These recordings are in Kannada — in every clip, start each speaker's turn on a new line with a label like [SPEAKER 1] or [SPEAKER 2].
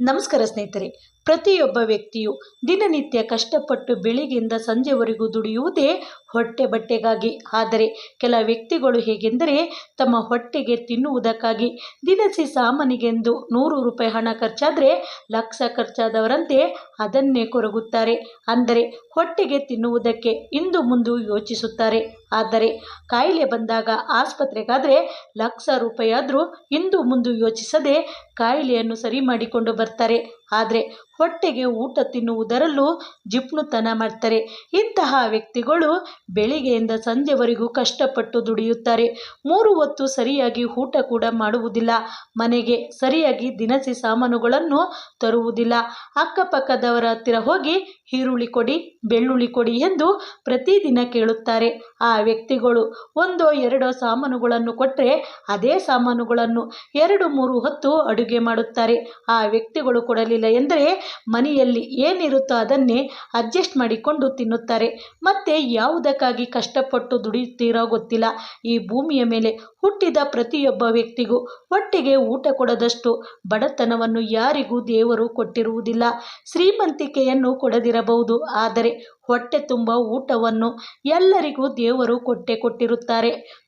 [SPEAKER 1] ನಮಸ್ಕಾರ ಸ್ನೇಹಿತರೆ. ಪ್ರತಿಯೊಬ್ಬ ವ್ಯಕ್ತಿಯು ದಿನನಿತ್ಯ ಕಷ್ಟಪಟ್ಟು ಬೆಳಿಗ್ಗೆಯಿಂದ ಸಂಜೆವರೆಗೂ ದುಡಿಯುವುದೇ ಹೊಟ್ಟೆ ಬಟ್ಟೆಗಾಗಿ. ಆದರೆ ಕೆಲ ವ್ಯಕ್ತಿಗಳು ಹೇಗೆಂದರೆ ತಮ್ಮ ಹೊಟ್ಟೆಗೆ ತಿನ್ನುವುದಕ್ಕಾಗಿ ದಿನಸಿ ಸಾಮಾನಿಗೆಂದು ನೂರು ರೂಪಾಯಿ ಹಣ ಖರ್ಚಾದರೆ ಲಕ್ಷ ಖರ್ಚಾದವರಂತೆ ಅದನ್ನೇ ಕೊರಗುತ್ತಾರೆ. ಅಂದರೆ ಹೊಟ್ಟೆಗೆ ತಿನ್ನುವುದಕ್ಕೆ ಇಂದು ಮುಂದು ಯೋಚಿಸುತ್ತಾರೆ. ಆದರೆ ಕಾಯಿಲೆ ಬಂದಾಗ ಆಸ್ಪತ್ರೆಗಾದರೆ ಲಕ್ಷ ರೂಪಾಯಿ ಆದರೂ ಇಂದು ಮುಂದು ಯೋಚಿಸದೆ ಕಾಯಿಲೆಯನ್ನು ಸರಿ ಮಾಡಿಕೊಂಡು ಬರ್ತಾರೆ. ಆದರೆ ಹೊಟ್ಟೆಗೆ ಊಟ ತಿನ್ನುವುದರಲ್ಲೂ ಜಿಪ್ಣುತನ ಮಾಡ್ತಾರೆ. ಇಂತಹ ವ್ಯಕ್ತಿಗಳು ಬೆಳಿಗ್ಗೆಯಿಂದ ಸಂಜೆವರೆಗೂ ಕಷ್ಟಪಟ್ಟು ದುಡಿಯುತ್ತಾರೆ. ಮೂರು ಹೊತ್ತು ಸರಿಯಾಗಿ ಊಟ ಕೂಡ ಮಾಡುವುದಿಲ್ಲ. ಮನೆಗೆ ಸರಿಯಾಗಿ ದಿನಸಿ ಸಾಮಾನುಗಳನ್ನು ತರುವುದಿಲ್ಲ. ಅಕ್ಕಪಕ್ಕದವರ ಹತ್ತಿರ ಹೋಗಿ ಈರುಳ್ಳಿ ಕೊಡಿ, ಬೆಳ್ಳುಳ್ಳಿ ಕೊಡಿ ಎಂದು ಪ್ರತಿದಿನ ಕೇಳುತ್ತಾರೆ. ಆ ವ್ಯಕ್ತಿಗಳು ಒಂದೋ ಎರಡೋ ಸಾಮಾನುಗಳನ್ನು ಕೊಟ್ಟರೆ ಅದೇ ಸಾಮಾನುಗಳನ್ನು ಎರಡು ಮೂರು ಹೊತ್ತು ಅಡುಗೆ ಮಾಡುತ್ತಾರೆ. ಆ ವ್ಯಕ್ತಿಗಳು ಕೊಡಲಿಲ್ಲ ಎಂದರೆ ಮನೆಯಲ್ಲಿ ಏನಿರುತ್ತೋ ಅದನ್ನೇ ಅಡ್ಜಸ್ಟ್ ಮಾಡಿಕೊಂಡು ತಿನ್ನುತ್ತಾರೆ. ಮತ್ತೆ ಯಾವುದಕ್ಕಾಗಿ ಕಷ್ಟಪಟ್ಟು ದುಡಿಯುತ್ತೀರೋ ಗೊತ್ತಿಲ್ಲ. ಈ ಭೂಮಿಯ ಮೇಲೆ ಹುಟ್ಟಿದ ಪ್ರತಿಯೊಬ್ಬ ವ್ಯಕ್ತಿಗೂ ಹೊಟ್ಟೆಗೆ ಊಟ ಕೊಡದಷ್ಟು ಬಡತನವನ್ನು ಯಾರಿಗೂ ದೇವರು ಕೊಟ್ಟಿರುವುದಿಲ್ಲ. ಶ್ರೀಮಂತಿಕೆಯನ್ನು ಕೊಡದಿರಬಹುದು. ಆದರೆ ಹೊಟ್ಟೆ ತುಂಬ ಊಟವನ್ನು ಎಲ್ಲರಿಗೂ ದೇವರು ಕೊಟ್ಟೆ ಕೊಟ್ಟಿರುತ್ತಾರೆ.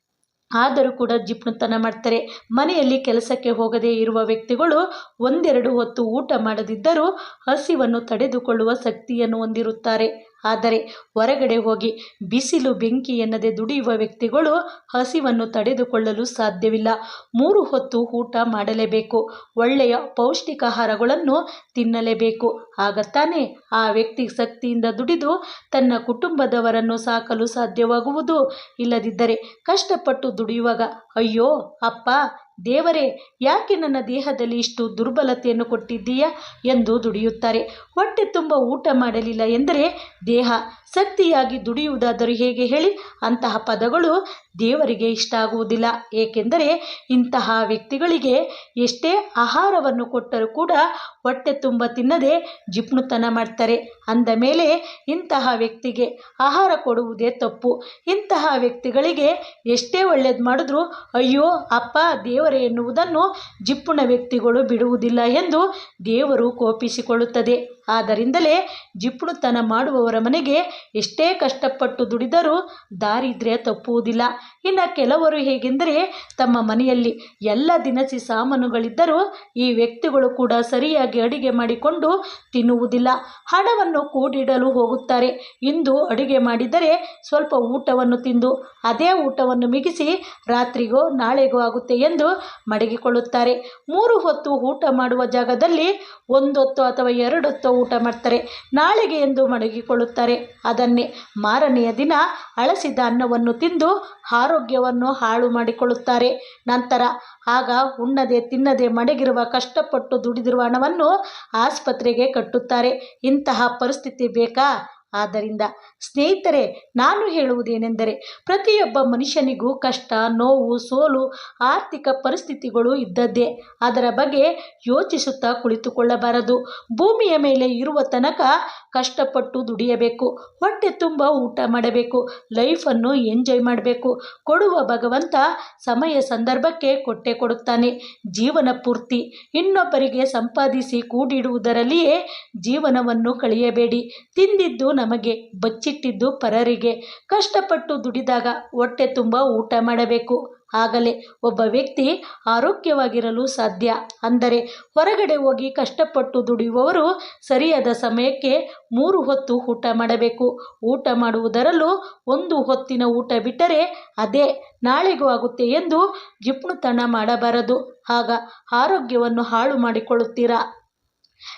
[SPEAKER 1] ಆದರೂ ಕೂಡ ಜಿಪ್ಣುತನ ಮಾಡ್ತಾರೆ. ಮನೆಯಲ್ಲಿ ಕೆಲಸಕ್ಕೆ ಹೋಗದೇ ಇರುವ ವ್ಯಕ್ತಿಗಳು ಒಂದೆರಡು ಹೊತ್ತು ಊಟ ಮಾಡದಿದ್ದರೂ ಹಸಿವನ್ನು ತಡೆದುಕೊಳ್ಳುವ ಶಕ್ತಿಯನ್ನು ಹೊಂದಿರುತ್ತಾರೆ. ಆದರೆ ಹೊರಗಡೆ ಹೋಗಿ ಬಿಸಿಲು ಬೆಂಕಿ ಎನ್ನದೆ ದುಡಿಯುವ ವ್ಯಕ್ತಿಗಳು ಹಸಿವನ್ನು ತಡೆದುಕೊಳ್ಳಲು ಸಾಧ್ಯವಿಲ್ಲ. ಮೂರು ಹೊತ್ತು ಊಟ ಮಾಡಲೇಬೇಕು. ಒಳ್ಳೆಯ ಪೌಷ್ಟಿಕಾಹಾರಗಳನ್ನು ತಿನ್ನಲೇಬೇಕು. ಆಗ ತಾನೇ ಆ ವ್ಯಕ್ತಿ ಶಕ್ತಿಯಿಂದ ದುಡಿದು ತನ್ನ ಕುಟುಂಬದವರನ್ನು ಸಾಕಲು ಸಾಧ್ಯವಾಗುವುದು. ಇಲ್ಲದಿದ್ದರೆ ಕಷ್ಟಪಟ್ಟು ದುಡಿಯುವಾಗ, ಅಯ್ಯೋ, ಅಪ್ಪ ದೇವರೇ, ಯಾಕೆ ನನ್ನ ದೇಹದಲ್ಲಿ ಇಷ್ಟು ದುರ್ಬಲತೆಯನ್ನು ಕೊಟ್ಟಿದ್ದೀಯಾ ಎಂದು ದುಡಿಯುತ್ತಾರೆ. ಹೊಟ್ಟೆ ತುಂಬ ಊಟ ಮಾಡಲಿಲ್ಲ ಎಂದರೆ ದೇಹ ಶಕ್ತಿಯಾಗಿ ದುಡಿಯುವುದಾದರೂ ಹೇಗೆ ಹೇಳಿ? ಅಂತಹ ಪದಗಳು ದೇವರಿಗೆ ಇಷ್ಟ ಆಗುವುದಿಲ್ಲ ಏಕೆಂದರೆ ಇಂತಹ ವ್ಯಕ್ತಿಗಳಿಗೆ ಎಷ್ಟೇ ಆಹಾರವನ್ನು ಕೊಟ್ಟರೂ ಕೂಡ ಹೊಟ್ಟೆ ತುಂಬ ತಿನ್ನದೆ ಜಿಪ್ಣುತನ ಮಾಡ್ತಾರೆ. ಅಂದ ಮೇಲೆ ಇಂತಹ ವ್ಯಕ್ತಿಗೆ ಆಹಾರ ಕೊಡುವುದೇ ತಪ್ಪು. ಇಂತಹ ವ್ಯಕ್ತಿಗಳಿಗೆ ಎಷ್ಟೇ ಒಳ್ಳೇದು ಮಾಡಿದ್ರೂ ಅಯ್ಯೋ, ಅಪ್ಪ, ದೇವರೇ ಎನ್ನುವುದನ್ನು ಜಿಪ್ಪುಣ ವ್ಯಕ್ತಿಗಳು ಬಿಡುವುದಿಲ್ಲ ಎಂದು ದೇವರು ಕೋಪಿಸಿಕೊಳ್ಳುತ್ತದೆ. ಆದ್ದರಿಂದಲೇ ಜಿಪ್ಪುಣತನ ಮಾಡುವವರ ಮನೆಗೆ ಎಷ್ಟೇ ಕಷ್ಟಪಟ್ಟು ದುಡಿದರೂ ದಾರಿದ್ರ್ಯ ತಪ್ಪುವುದಿಲ್ಲ. ಇನ್ನು ಕೆಲವರು ಹೇಗೆಂದರೆ ತಮ್ಮ ಮನೆಯಲ್ಲಿ ಎಲ್ಲ ದಿನಸಿ ಸಾಮಾನುಗಳಿದ್ದರೂ ಈ ವ್ಯಕ್ತಿಗಳು ಕೂಡ ಸರಿಯಾಗಿ ಅಡಿಗೆ ಮಾಡಿಕೊಂಡು ತಿನ್ನುವುದಿಲ್ಲ. ಹಣವನ್ನು ಕೂಡಿಡಲು ಹೋಗುತ್ತಾರೆ. ಇಂದು ಅಡಿಗೆ ಮಾಡಿದರೆ ಸ್ವಲ್ಪ ಊಟವನ್ನು ತಿಂದು ಅದೇ ಊಟವನ್ನು ಮಿಗಿಸಿ ರಾತ್ರಿಗೋ ನಾಳೆಗೋ ಆಗುತ್ತೆ ಎಂದು ಮಡಗಿಕೊಳ್ಳುತ್ತಾರೆ. ಮೂರು ಹೊತ್ತು ಊಟ ಮಾಡುವ ಜಾಗದಲ್ಲಿ ಒಂದೊತ್ತು ಅಥವಾ ಎರಡೊತ್ತು ಊಟ ಮಾಡ್ತಾರೆ, ನಾಳೆಗೆ ಎಂದು ಮಡಗಿಕೊಳ್ಳುತ್ತಾರೆ. ಅದನ್ನೇ ಮಾರನೆಯ ದಿನ ಅಳಸಿದ ಅನ್ನವನ್ನು ತಿಂದು ಆರೋಗ್ಯವನ್ನು ಹಾಳು ಮಾಡಿಕೊಳ್ಳುತ್ತಾರೆ. ನಂತರ ಆಗ ಉಣ್ಣದೆ ತಿನ್ನದೆ ಮಡಗಿರುವ ಕಷ್ಟಪಟ್ಟು ದುಡಿದಿರುವ ಹಣವನ್ನು ಆಸ್ಪತ್ರೆಗೆ ಕಟ್ಟುತ್ತಾರೆ. ಇಂತಹ ಪರಿಸ್ಥಿತಿ ಬೇಕಾ? ಆದ್ದರಿಂದ ಸ್ನೇಹಿತರೆ, ನಾನು ಹೇಳುವುದೇನೆಂದರೆ, ಪ್ರತಿಯೊಬ್ಬ ಮನುಷ್ಯನಿಗೂ ಕಷ್ಟ, ನೋವು, ಸೋಲು, ಆರ್ಥಿಕ ಪರಿಸ್ಥಿತಿಗಳು ಇದ್ದದ್ದೇ. ಅದರ ಬಗ್ಗೆ ಯೋಚಿಸುತ್ತಾ ಕುಳಿತುಕೊಳ್ಳಬಾರದು. ಭೂಮಿಯ ಮೇಲೆ ಇರುವ ತನಕ ಕಷ್ಟಪಟ್ಟು ದುಡಿಯಬೇಕು. ಹೊಟ್ಟೆ ತುಂಬ ಊಟ ಮಾಡಬೇಕು. ಲೈಫನ್ನು ಎಂಜಾಯ್ ಮಾಡಬೇಕು. ಕೊಡುವ ಭಗವಂತ ಸಮಯ ಸಂದರ್ಭಕ್ಕೆ ಕೊಟ್ಟೆ ಕೊಡುತ್ತಾನೆ. ಜೀವನ ಪೂರ್ತಿ. ಇನ್ನೊಬ್ಬರಿಗೆ ಸಂಪಾದಿಸಿ ಕೂಡಿಡುವುದರಲ್ಲಿಯೇ ಜೀವನವನ್ನು ಕಳೆಯಬೇಡಿ. ತಿಂದಿದ್ದು ನಮಗೆ ಬಚ್ಚಿಟ್ಟಿದ್ದು ಪರರಿಗೆ. ಕಷ್ಟಪಟ್ಟು ದುಡಿದಾಗ ಹೊಟ್ಟೆ ತುಂಬ ಊಟ ಮಾಡಬೇಕು. ಆಗಲೇ ಒಬ್ಬ ವ್ಯಕ್ತಿ ಆರೋಗ್ಯವಾಗಿರಲು ಸಾಧ್ಯ. ಅಂದರೆ ಹೊರಗಡೆ ಹೋಗಿ ಕಷ್ಟಪಟ್ಟು ದುಡಿಯುವವರು ಸರಿಯಾದ ಸಮಯಕ್ಕೆ ಮೂರು ಹೊತ್ತು ಊಟ ಮಾಡಬೇಕು. ಊಟ ಮಾಡುವುದರಲ್ಲೂ ಒಂದು ಹೊತ್ತಿನ ಊಟ ಬಿಟ್ಟರೆ ಅದೇ ನಾಳೆಗೂ ಆಗುತ್ತೆ ಎಂದು ಜಿಪ್ಣುತನ ಮಾಡಬಾರದು. ಆಗ ಆರೋಗ್ಯವನ್ನು ಹಾಳು ಮಾಡಿಕೊಳ್ಳುತ್ತೀರಾ?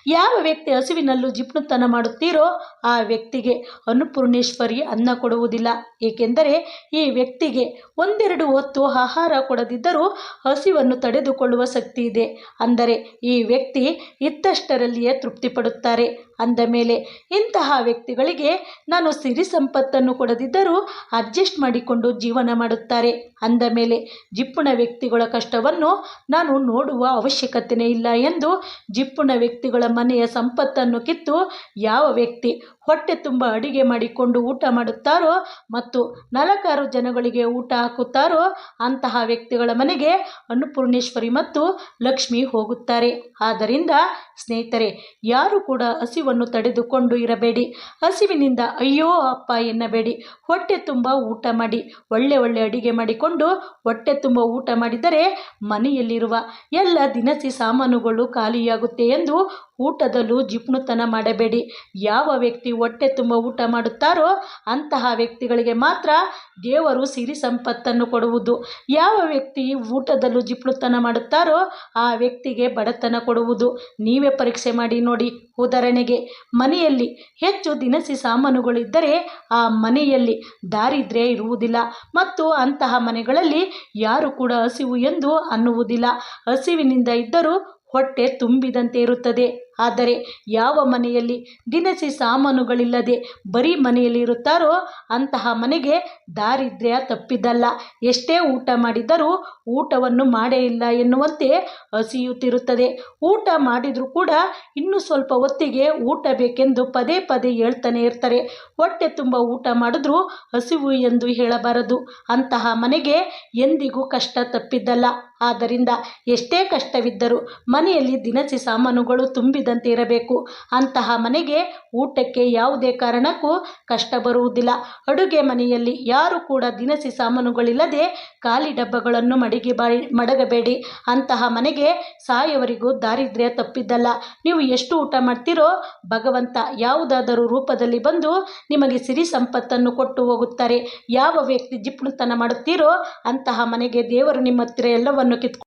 [SPEAKER 1] ಯಾವ ವ್ಯಕ್ತಿ ಹಸುವಿನಲ್ಲೂ ಜಿಪ್ಣುತನ ಮಾಡುತ್ತೀರೋ ಆ ವ್ಯಕ್ತಿಗೆ ಅನ್ನಪೂರ್ಣೇಶ್ವರಿ ಅನ್ನ ಕೊಡುವುದಿಲ್ಲ. ಏಕೆಂದರೆ ಈ ವ್ಯಕ್ತಿಗೆ ಒಂದೆರಡು ಹೊತ್ತು ಆಹಾರ ಕೊಡದಿದ್ದರೂ ಹಸಿವನ್ನು ತಡೆದುಕೊಳ್ಳುವ ಶಕ್ತಿ ಇದೆ. ಅಂದರೆ ಈ ವ್ಯಕ್ತಿ ಇತ್ತಷ್ಟರಲ್ಲಿಯೇ ತೃಪ್ತಿಪಡುತ್ತಾರೆ. ಅಂದ ಮೇಲೆ, ಇಂತಹ ವ್ಯಕ್ತಿಗಳಿಗೆ ನಾನು ಸಿರಿ ಸಂಪತ್ತನ್ನು ಕೊಡದಿದ್ದರೂ ಅಡ್ಜಸ್ಟ್ ಮಾಡಿಕೊಂಡು ಜೀವನ ಮಾಡುತ್ತಾರೆ. ಅಂದ ಮೇಲೆ ಜಿಪ್ಪುಣ ವ್ಯಕ್ತಿಗಳ ಕಷ್ಟವನ್ನು ನಾನು ನೋಡುವ ಅವಶ್ಯಕತೆಯೇ ಇಲ್ಲ ಎಂದು ಜಿಪ್ಪುಣ ವ್ಯಕ್ತಿಗಳ ಮನೆಯ ಸಂಪತ್ತನ್ನು ಕಿತ್ತು ಯಾವ ವ್ಯಕ್ತಿ ಹೊಟ್ಟೆ ತುಂಬ ಅಡಿಗೆ ಮಾಡಿಕೊಂಡು ಊಟ ಮಾಡುತ್ತಾರೋ ಮತ್ತು ನಾಲ್ಕಾರು ಜನಗಳಿಗೆ ಊಟ ಹಾಕುತ್ತಾರೋ ಅಂತಹ ವ್ಯಕ್ತಿಗಳ ಮನೆಗೆ ಅನ್ನಪೂರ್ಣೇಶ್ವರಿ ಮತ್ತು ಲಕ್ಷ್ಮಿ ಹೋಗುತ್ತಾರೆ. ಆದ್ದರಿಂದ ಸ್ನೇಹಿತರೆ, ಯಾರು ಕೂಡ ಹಸಿವನ್ನು ತಡೆದುಕೊಂಡು ಇರಬೇಡಿ. ಹಸಿವಿನಿಂದ ಅಯ್ಯೋ, ಅಪ್ಪ ಎನ್ನಬೇಡಿ. ಹೊಟ್ಟೆ ತುಂಬ ಊಟ ಮಾಡಿ, ಒಳ್ಳೆ ಒಳ್ಳೆ ಅಡಿಗೆ ಮಾಡಿಕೊಂಡು ಹೊಟ್ಟೆ ತುಂಬ ಊಟ ಮಾಡಿದರೆ ಮನೆಯಲ್ಲಿರುವ ಎಲ್ಲ ದಿನಸಿ ಸಾಮಾನುಗಳು ಖಾಲಿಯಾಗುತ್ತೆ ಎಂದು ಊಟದಲ್ಲೂ ಜಿಪುಣತನ ಮಾಡಬೇಡಿ. ಯಾವ ವ್ಯಕ್ತಿ ಹೊಟ್ಟೆ ತುಂಬ ಊಟ ಮಾಡುತ್ತಾರೋ ಅಂತಹ ವ್ಯಕ್ತಿಗಳಿಗೆ ಮಾತ್ರ ದೇವರು ಸಿರಿ ಸಂಪತ್ತನ್ನು ಕೊಡುವುದು. ಯಾವ ವ್ಯಕ್ತಿ ಊಟದಲ್ಲೂ ಜಿಪ್ಳುತನ ಮಾಡುತ್ತಾರೋ ಆ ವ್ಯಕ್ತಿಗೆ ಬಡತನ ಕೊಡುವುದು. ನೀವೇ ಪರೀಕ್ಷೆ ಮಾಡಿ ನೋಡಿ ಉದಾಹರಣೆಗೆ, ಮನೆಯಲ್ಲಿ ಹೆಚ್ಚು ದಿನಸಿ ಸಾಮಾನುಗಳಿದ್ದರೆ ಆ ಮನೆಯಲ್ಲಿ ದಾರಿದ್ರ್ಯ ಇರುವುದಿಲ್ಲ ಮತ್ತು ಅಂತಹ ಮನೆಗಳಲ್ಲಿ ಯಾರು ಕೂಡ ಹಸಿವು ಎಂದು ಅನ್ನುವುದಿಲ್ಲ. ಹಸಿವಿನಿಂದ ಇದ್ದರೂ ಹೊಟ್ಟೆ ತುಂಬಿದಂತೆ ಇರುತ್ತದೆ. ಆದರೆ ಯಾವ ಮನೆಯಲ್ಲಿ ದಿನಸಿ ಸಾಮಾನುಗಳಿಲ್ಲದೆ ಬರೀ ಮನೆಯಲ್ಲಿ ಇರುತ್ತಾರೋ ಅಂತಹ ಮನೆಗೆ ದಾರಿದ್ರ್ಯ ತಪ್ಪಿದ್ದಲ್ಲ. ಎಷ್ಟೇ ಊಟ ಮಾಡಿದರೂ ಊಟವನ್ನು ಮಾಡೇ ಇಲ್ಲ ಎನ್ನುವಂತೆ ಹಸಿಯುತ್ತಿರುತ್ತದೆ. ಊಟ ಮಾಡಿದರೂ ಕೂಡ ಇನ್ನೂ ಸ್ವಲ್ಪ ಹೊತ್ತಿಗೆ ಊಟ ಬೇಕೆಂದು ಪದೇ ಪದೇ ಹೇಳ್ತಾನೆ ಇರ್ತಾರೆ. ಹೊಟ್ಟೆ ತುಂಬ ಊಟ ಮಾಡಿದ್ರೂ ಹಸಿವು ಎಂದು ಹೇಳಬಾರದು. ಅಂತಹ ಮನೆಗೆ ಎಂದಿಗೂ ಕಷ್ಟ ತಪ್ಪಿದ್ದಲ್ಲ. ಆದ್ದರಿಂದ ಎಷ್ಟೇ ಕಷ್ಟವಿದ್ದರೂ ಮನೆಯಲ್ಲಿ ದಿನಸಿ ಸಾಮಾನುಗಳು ತುಂಬಿದಂತೆ ಇರಬೇಕು. ಅಂತಹ ಮನೆಗೆ ಊಟಕ್ಕೆ ಯಾವುದೇ ಕಾರಣಕ್ಕೂ ಕಷ್ಟ ಬರುವುದಿಲ್ಲ. ಅಡುಗೆ ಮನೆಯಲ್ಲಿ ಯಾರು ಕೂಡ ದಿನಸಿ ಸಾಮಾನುಗಳಿಲ್ಲದೆ ಖಾಲಿ ಡಬ್ಬಗಳನ್ನು ಮಡಿಗೆ ಬಾಯಿ, ಮಡಗಬೇಡಿ. ಅಂತಹ ಮನೆಗೆ ಸಾಯವರಿಗೂ ದಾರಿದ್ರ್ಯ ತಪ್ಪಿದ್ದಲ್ಲ. ನೀವು ಎಷ್ಟು ಊಟ ಮಾಡ್ತೀರೋ ಭಗವಂತ ಯಾವುದಾದರೂ ರೂಪದಲ್ಲಿ ಬಂದು ನಿಮಗೆ ಸಿರಿ ಸಂಪತ್ತನ್ನು ಕೊಟ್ಟು ಹೋಗುತ್ತಾರೆ. ಯಾವ ವ್ಯಕ್ತಿ ಜಿಪುಣತನ ಮಾಡುತ್ತೀರೋ ಅಂತಹ ಮನೆಗೆ ದೇವರು ನಿಮ್ಮ ಹತ್ತಿರ ಎಲ್ಲವನ್ನು ಕಿತ್ಕೊಂಡು